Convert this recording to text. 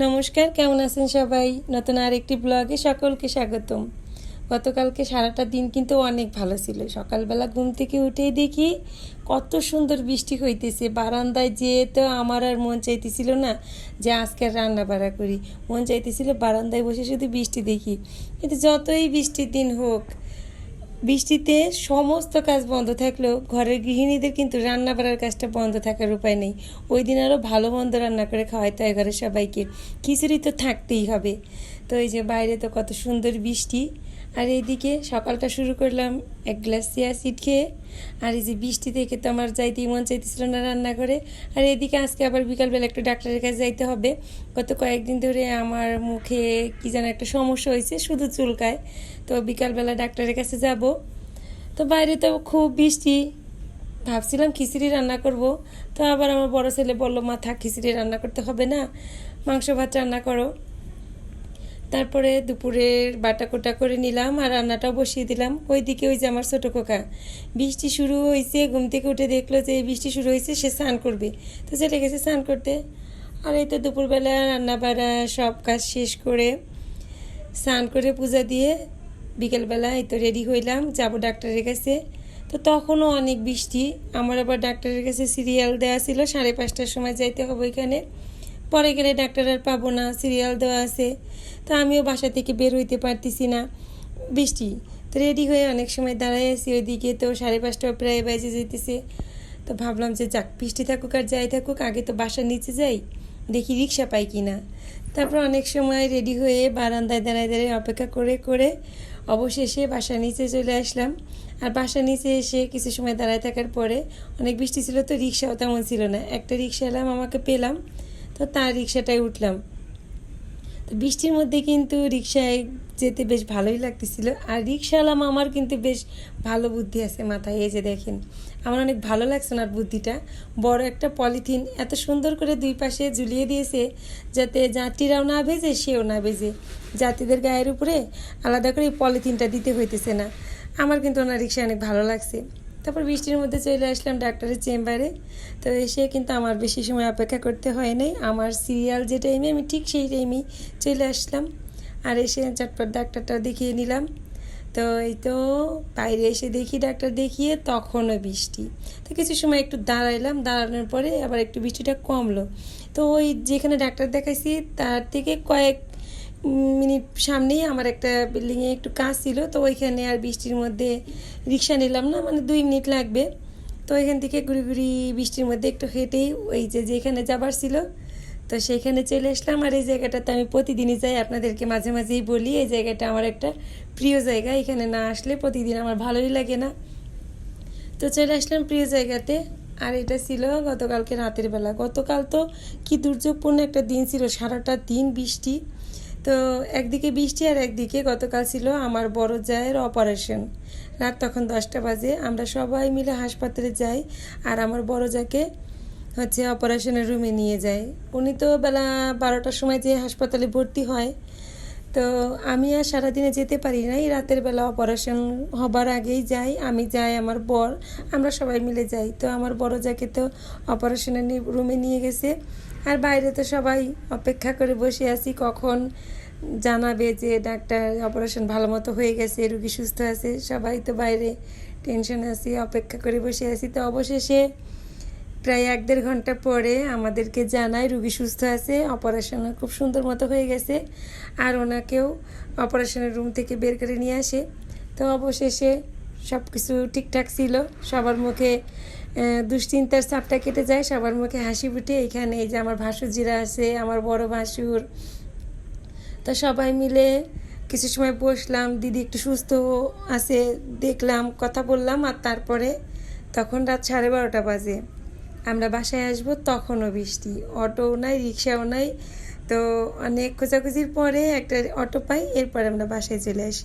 নমস্কার, কেমন আছেন সবাই? নতুন আরেকটি ব্লগে সকলকে স্বাগতম। গতকালকে সারাটা দিন কিন্তু অনেক ভালো ছিল। সকালবেলা ঘুম থেকে উঠেই দেখি কত সুন্দর বৃষ্টি হইতেছে। বারান্দায় যেয়ে তো আমার আর মন চাইতেছিল না যে আজকে রান্না বাড়া করি। মন চাইতেছিল বারান্দায় বসে শুধু বৃষ্টি দেখি। কিন্তু যতই বৃষ্টির দিন হোক বৃষ্টিতে সমস্ত কাজ বন্ধ থাকলেও ঘরের গৃহিণীদের কিন্তু রান্না বাড়ার কাজটা বন্ধ থাকার উপায় নেই। ওই দিন আরও ভালো মন্দ রান্না করে খাওয়াইতে হয় ঘরের সবাইকে। খিচুড়ি তো থাকতেই হবে। তো এই যে বাইরে তো কত সুন্দর বৃষ্টি। আর এইদিকে সকালটা শুরু করলাম এক গ্লাস চিয়া সিট খেয়ে। আর এই যে বৃষ্টি থেকে তো আমার যাইতেই মন চাইতেছিল না রান্না করে আর এদিকে আজকে আবার বিকালবেলা একটু ডাক্তারের কাছে যাইতে হবে। গত কয়েকদিন ধরে আমার মুখে কি যেন একটা সমস্যা হয়েছে, শুধু চুলকায়। তো বিকালবেলা ডাক্তারের কাছে যাব। তো বাইরে তো খুব বৃষ্টি। ভাবছিলাম খিচুড়ি রান্না করব। তো আবার আমার বড় ছেলে বলল, মা থাক, খিচুড়ি রান্না করতে হবে না। মাংস ভাত রান্না করো। তারপরে দুপুরের বাটা কোটা করে নিলাম আর রান্নাটাও বসিয়ে দিলাম। ওইদিকে ওই যে আমার ছোটো খোকা, বৃষ্টি শুরু হয়েছে ঘুম থেকে উঠে দেখল যে বৃষ্টি শুরু হয়েছে সে স্নান করবে। তো চলে গেছে স্নান করতে। আর এই তো দুপুরবেলা রান্না বাড়া সব কাজ শেষ করে স্নান করে পূজা দিয়ে বিকেলবেলা এই তো রেডি হইলাম, যাব ডাক্তারের কাছে। তো তখনও অনেক বৃষ্টি, আমার আবার ডাক্তারের কাছে সিরিয়াল দেওয়া ছিল, সাড়ে পাঁচটার সময় যাইতে হবে ওইখানে। পরে গেলে ডাক্তার আর পাবো না সিরিয়াল দেওয়া আছে। তো আমিও বাসা থেকে বের হইতে পারতেছি না। বৃষ্টি, তো রেডি হয়ে অনেক সময় দাঁড়াই আছি ওইদিকে, তো সাড়ে পাঁচটা প্রায় বাজে যেতেছে তো ভাবলাম যে যাক, বৃষ্টি থাকুক আর যাই থাকুক, আগে তো বাসার নিচে যাই, দেখি রিক্সা পাই কি না তারপর অনেক সময় রেডি হয়ে বারান্দায় দাঁড়ায় দাঁড়িয়ে অপেক্ষা করে করে অবশেষে বাসার নিচে চলে আসলাম। আর বাসার নিচে এসে কিছু সময় দাঁড়ায় থাকার পরে অনেক বৃষ্টি ছিল, তো রিক্সাও তেমন ছিল না। একটা রিক্সা এলাম, আমাকে পেলাম। তো তার রিক্সাটায় উঠলাম। তো বৃষ্টির মধ্যে কিন্তু রিক্সায় যেতে বেশ ভালোই লাগতেছিল। আর রিক্সাওয়ালা আমার কিন্তু বেশ ভালো বুদ্ধি আছে মাথায়। এই যে দেখেন, আমার অনেক ভালো লাগছে ওনার বুদ্ধিটা। বড় একটা পলিথিন এত সুন্দর করে দুই পাশে ঝুলিয়ে দিয়েছে যাতে যাত্রীরাও না ভেজে, সেও না ভেজে। যাত্রীদের গায়ের উপরে আলাদা করে পলিথিনটা দিতে হইতেছে না। আমার কিন্তু ওনার রিক্সা অনেক ভালো লাগছে। তারপর বৃষ্টির মধ্যে চলে আসলাম ডাক্তারের চেম্বারে। তো এসে কিন্তু আমার বেশি সময় অপেক্ষা করতে হয় নাই। আমার সিরিয়াল যে টাইমে আমি ঠিক সেই টাইমেই চলে আসলাম। আর এসে চটপট ডাক্তারটা দেখিয়ে নিলাম। তো এই তো বাইরে এসে দেখি ডাক্তার দেখিয়ে তখনও বৃষ্টি। তো কিছু সময় একটু দাঁড়াইলাম, দাঁড়ানোর পরে আবার একটু বৃষ্টিটা কমলো। তো ওই যেখানে ডাক্তার দেখাইছি তার থেকে কয়েক মিনিট সামনেই আমার একটা বিল্ডিংয়ে একটু কাজ ছিল, তো ওইখানে আর বৃষ্টির মধ্যে রিক্সা নিলাম না মানে দুই মিনিট লাগবে। তো ওইখান থেকে ঘুরি ঘুরি বৃষ্টির মধ্যে একটু হেঁটেই ওই যে যেখানে যাবার ছিল, তো সেইখানে চলে আসলাম। আর এই জায়গাটাতে আমি প্রতিদিনই যাই, আপনাদেরকে মাঝে মাঝেই বলি, এই জায়গাটা আমার একটা প্রিয় জায়গা, এখানে না আসলে প্রতিদিন আমার ভালোই লাগে না। তো চলে আসলাম প্রিয় জায়গাতে। আর এটা ছিল গতকালকে রাতের বেলা। গতকাল তো কি দুর্যোগপূর্ণ একটা দিন ছিল, সারাটা দিন বৃষ্টি। তো একদিকে বৃষ্টি আর একদিকে গতকাল ছিল আমার বড় জায়ের অপারেশন। রাত তখন দশটা বাজে, আমরা সবাই মিলে হাসপাতালে যাই আর আমার বড় যাকে হচ্ছে অপারেশনের রুমে নিয়ে যায় উনি তো বেলা বারোটার সময় যে হাসপাতালে ভর্তি হয়। তো আমি আর সারাদিনে যেতে পারি নাই, রাতের বেলা অপারেশন হবার আগেই যাই, আমি যাই আমার বর, আমরা সবাই মিলে যাই। তো আমার বড় যাকে তো অপারেশনের রুমে নিয়ে গেছে। আর বাইরে তো সবাই অপেক্ষা করে বসে আছি, কখন জানাবে যে ডাক্তার অপারেশন ভালো মতো হয়ে গেছে, রুগী সুস্থ আছে, সবাই তো বাইরে টেনশন আছি, অপেক্ষা করে বসে আছি। তো অবশেষে প্রায় এক দেড় ঘণ্টা পরে আমাদেরকে জানায় রুগী সুস্থ আছে, অপারেশন খুব সুন্দর মতো হয়ে গেছে, আর ওনাকেও অপারেশনের রুম থেকে বের করে নিয়ে আসে। তো অবশেষে সব কিছু ঠিকঠাক ছিল, সবার মুখে দুশ্চিন্তার চাপটা কেটে যায়, সবার মুখে হাসি ফুটে। এখানে এই যে আমার ভাসুজিরা আছে, আমার বড় ভাসুর। তো সবাই মিলে কিছু সময় বসলাম, দিদি একটু সুস্থ আছে, দেখলাম, কথা বললাম আর তারপরে তখন রাত সাড়ে বারোটা বাজে। আমরা বাসায় আসব, তখনও বৃষ্টি। অটোও নাই, রিক্সাও নাই। তো অনেক খোঁজাখুঁজির পরে একটা অটো পাই, এরপরে আমরা বাসায় চলে আসি।